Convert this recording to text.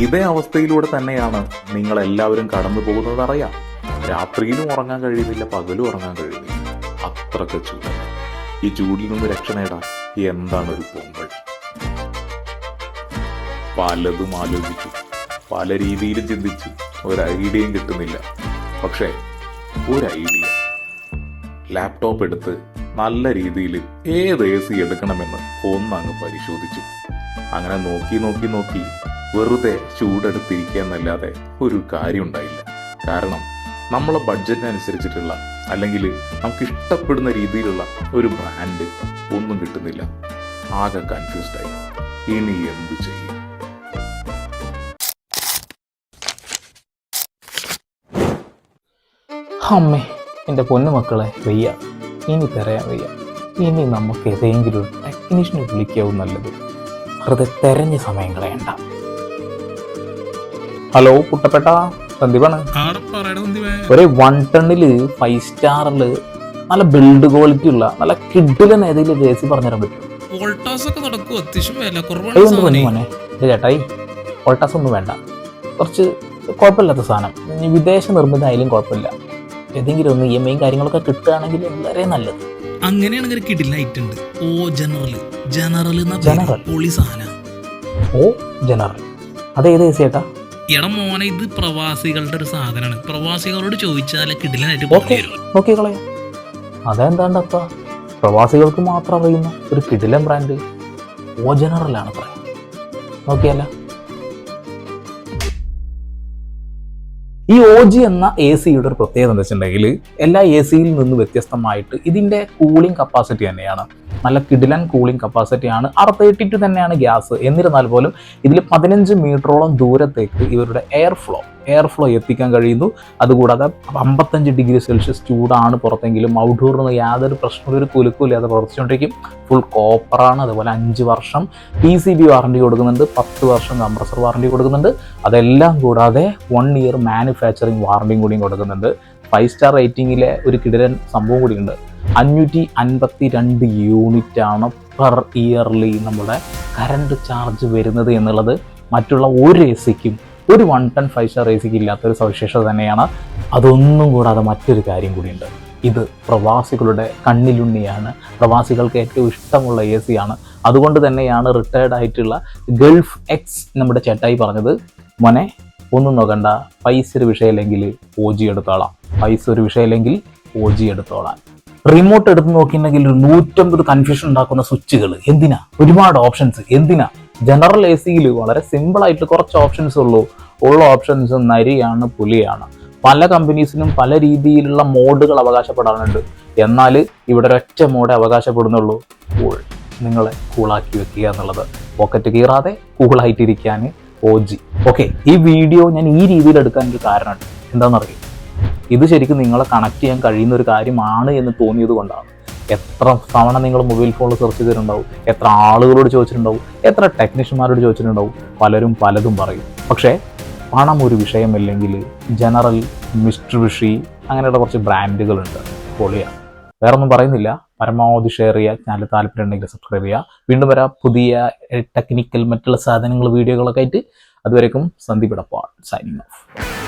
ഇതേ അവസ്ഥയിലൂടെ തന്നെയാണ് നിങ്ങൾ എല്ലാവരും കടന്നു പോകുന്നത് അറിയാം. രാത്രിയിലും ഉറങ്ങാൻ കഴിയുന്നില്ല പകലും ഉറങ്ങാൻ കഴിയുന്നില്ല. അത്രയ്ക്ക് ചൂട്. ഈ ചൂടിൽ നിന്ന് രക്ഷ നേടാൻ എന്താണ് ഒരു പോംവഴി പലതും ആലോചിച്ചു. പല രീതിയിലും ചിന്തിച്ചു. ഒരു ഐഡിയയും കിട്ടുന്നില്ല. പക്ഷേ ഒരു ഐഡിയ. ലാപ്ടോപ്പ് എടുത്ത് നല്ല രീതിയിൽ ഏത് എ സി എടുക്കണമെന്ന് ഒന്നങ്ങ് പരിശോധിച്ചു. അങ്ങനെ നോക്കി നോക്കി നോക്കി വെറുതെ ചൂടെടുത്തിരിക്കുക എന്നല്ലാതെ ഒരു കാര്യം ഉണ്ടായില്ല കാരണം നമ്മളെ ബഡ്ജറ്റിനനുസരിച്ചിട്ടുള്ള അല്ലെങ്കിൽ നമുക്ക് ഇഷ്ടപ്പെടുന്ന രീതിയിലുള്ള ഒരു ബ്രാൻഡ് ഒന്നും കിട്ടുന്നില്ല. ആകെ കൺഫ്യൂസ്ഡ് ആയി. ഇനി എന്ത് ചെയ്യും? അമ്മേ എന്റെ പൊന്നുമക്കളെ വയ്യ ഇനി തരാൻ വയ്യ. ഇനി നമുക്ക് ഏതെങ്കിലും ടെക്നീഷ്യനെ വിളിക്കാവും നല്ലത്. വെറുതെ തെരഞ്ഞ സമയം കളയണ്ട ഹലോ കുട്ടപ്പെട്ട. സന്ദീപാണ്. ഒരേ വൺ ടണ്ണിൽ ഫൈവ് സ്റ്റാറിൽ നല്ല ബിൽഡ് ക്വാളിറ്റി ഉള്ള നല്ല കിഡിലൻ ഏതെങ്കിലും എ സി പറഞ്ഞുതരാൻ പറ്റും ചേട്ടായി ഓൾട്ടാസ് ഒന്നും വേണ്ട. കുറച്ച് കുഴപ്പമില്ലാത്ത സാധനം. വിദേശ നിർമ്മിത ആയാലും കുഴപ്പമില്ല. ഏതെങ്കിലും ഒന്ന് ഇ എം ഐയും കാര്യങ്ങളൊക്കെ കിട്ടുകയാണെങ്കിൽ വളരെ നല്ലത്. അങ്ങനെയാണെങ്കിൽ ഉണ്ട്. ഓ ജനറൽ ജനറൽ ഏ ഓ ജനറൽ ചേട്ടാ? എടാ മോനെ ഇത് പ്രവാസികളുടെ ഒരു സാധനമാണ്. പ്രവാസികളോട് ചോദിച്ചാലേ ഓക്കെ. അതെന്താണ്ടപ്പ? പ്രവാസികൾക്ക് മാത്രം അറിയുന്ന ഒരു കിടിലൻ ബ്രാൻഡ് ഓ ജനറലാണ് പറയാം. നോക്കിയല്ല. ഈ ഒ ജി എന്ന എ സിയുടെ ഒരു പ്രത്യേകത എന്താ വെച്ചിട്ടുണ്ടെങ്കിൽ എല്ലാ എ സിയിൽ നിന്ന് വ്യത്യസ്തമായിട്ട് ഇതിന്റെ കൂളിംഗ് കപ്പാസിറ്റി തന്നെയാണ്. നല്ല കിടിലൻ കൂളിംഗ് കപ്പാസിറ്റിയാണ് തേർട്ടി ടു തന്നെയാണ് ഗ്യാസ്. എന്നിരുന്നാൽ പോലും ഇതിൽ പതിനഞ്ച് മീറ്ററോളം ദൂരത്തേക്ക് ഇവരുടെ എയർ ഫ്ലോ എയർ ഫ്ലോ എത്തിക്കാൻ കഴിയുന്നു. അതുകൂടാതെ അമ്പത്തഞ്ച് ഡിഗ്രി സെൽഷ്യസ് ചൂടാണ് പുറത്തെങ്കിലും. ഔട്ട്ഡോറിൽ നിന്ന് യാതൊരു പ്രശ്നവും ഒരു കുലുക്കും ഇല്ലാതെ പ്രവർത്തിച്ചുകൊണ്ടിരിക്കും. ഫുൾ കോപ്പറാണ് അതുപോലെ അഞ്ച് വർഷം പി സി ബി വാറണ്ടി കൊടുക്കുന്നുണ്ട്. പത്ത് വർഷം കംപ്രസർ വാറണ്ടി കൊടുക്കുന്നുണ്ട്. അതെല്ലാം കൂടാതെ വൺ ഇയർ മാനുഫാക്ചറിങ് വാറണ്ടിയും കൂടിയും കൊടുക്കുന്നുണ്ട്. ഫൈവ് സ്റ്റാർ റേറ്റിംഗിലെ ഒരു കിടരൻ സംഭവം കൂടിയുണ്ട്. അഞ്ഞൂറ്റി അൻപത്തി രണ്ട് യൂണിറ്റ് ആണ് പെർ ഇയർലി നമ്മുടെ കറണ്ട് ചാർജ് വരുന്നത് എന്നുള്ളത്. മറ്റുള്ള ഒരു എ സിക്കും ഒരു വൺ ടൺ ഫൈവ് സ്റ്റാർ എ സിക്ക് ഇല്ലാത്തൊരു സവിശേഷത തന്നെയാണ്. അതൊന്നും കൂടാതെ മറ്റൊരു കാര്യം കൂടിയുണ്ട്. ഇത് പ്രവാസികളുടെ കണ്ണിലുണ്ണിയാണ്. പ്രവാസികൾക്ക് ഏറ്റവും ഇഷ്ടമുള്ള എ സിയാണ് അതുകൊണ്ട് തന്നെയാണ് റിട്ടയർഡ് ആയിട്ടുള്ള ഗൾഫ് എക്സ് നമ്മുടെ ചേട്ടായി പറഞ്ഞത് മോനെ ഒന്നും നോക്കണ്ട. പൈസ ഒരു വിഷയമില്ലെങ്കിൽ ഒ ജി എടുത്തോളാം. പൈസ ഒരു വിഷയമില്ലെങ്കിൽ ഒ ജി എടുത്തോളാം. റിമോട്ട് എടുത്ത് നോക്കിയിട്ടുണ്ടെങ്കിൽ ഒരു നൂറ്റമ്പത് കൺഫ്യൂഷൻ ഉണ്ടാക്കുന്ന സ്വിച്ചുകൾ എന്തിനാ? ഒരുപാട് ഓപ്ഷൻസ് എന്തിനാ? ജനറൽ എ സിയിൽ വളരെ സിമ്പിളായിട്ട് കുറച്ച് ഓപ്ഷൻസ് ഉള്ളൂ. ഉള്ള ഓപ്ഷൻസ് നരിയാണ് പുലിയാണ്. പല കമ്പനീസിനും പല രീതിയിലുള്ള മോഡുകൾ അവകാശപ്പെടാറുണ്ട്. എന്നാൽ ഇവിടെ ഒരൊറ്റ മോഡേ അവകാശപ്പെടുന്നുള്ളൂ. കൂൾ നിങ്ങളെ കൂളാക്കി വെക്കുക എന്നുള്ളത്. പോക്കറ്റ് കീറാതെ കൂളായിട്ടിരിക്കാൻ ഒ ജി ഓക്കെ ഈ വീഡിയോ ഞാൻ ഈ രീതിയിൽ എടുക്കാൻ ഒരു കാരണമുണ്ട്. എന്താണെന്നറിയാം? ഇത് ശരിക്കും നിങ്ങളെ കണക്ട് ചെയ്യാൻ കഴിയുന്ന ഒരു കാര്യമാണ് എന്ന് തോന്നിയത് കൊണ്ടാണ്. എത്ര തവണ നിങ്ങൾ മൊബൈൽ ഫോണിൽ സെർച്ച് ചെയ്തിട്ടുണ്ടാവും? എത്ര ആളുകളോട് ചോദിച്ചിട്ടുണ്ടാവും? എത്ര ടെക്നീഷ്യന്മാരോട് ചോദിച്ചിട്ടുണ്ടാവും? പലരും പലതും പറയും. പക്ഷേ പണം ഒരു വിഷയമല്ലെങ്കിൽ ജനറൽ മിസ്റ്റർ മിസ്ട്രിബിഷി അങ്ങനെയുള്ള കുറച്ച് ബ്രാൻഡുകളുണ്ട് പൊളിയാണ് വേറെ ഒന്നും പറയുന്നില്ല. പരമാവധി ഷെയർ ചെയ്യുക. ചാനൽ താല്പര്യം ഉണ്ടെങ്കിൽ സബ്സ്ക്രൈബ് ചെയ്യുക. വീണ്ടും വരാം. പുതിയ ടെക്നിക്കൽ മറ്റുള്ള സാധനങ്ങൾ വീഡിയോകളൊക്കെ ആയിട്ട് അതുവരേക്കും സന്ദീപ് സൈനിങ് ഓഫ്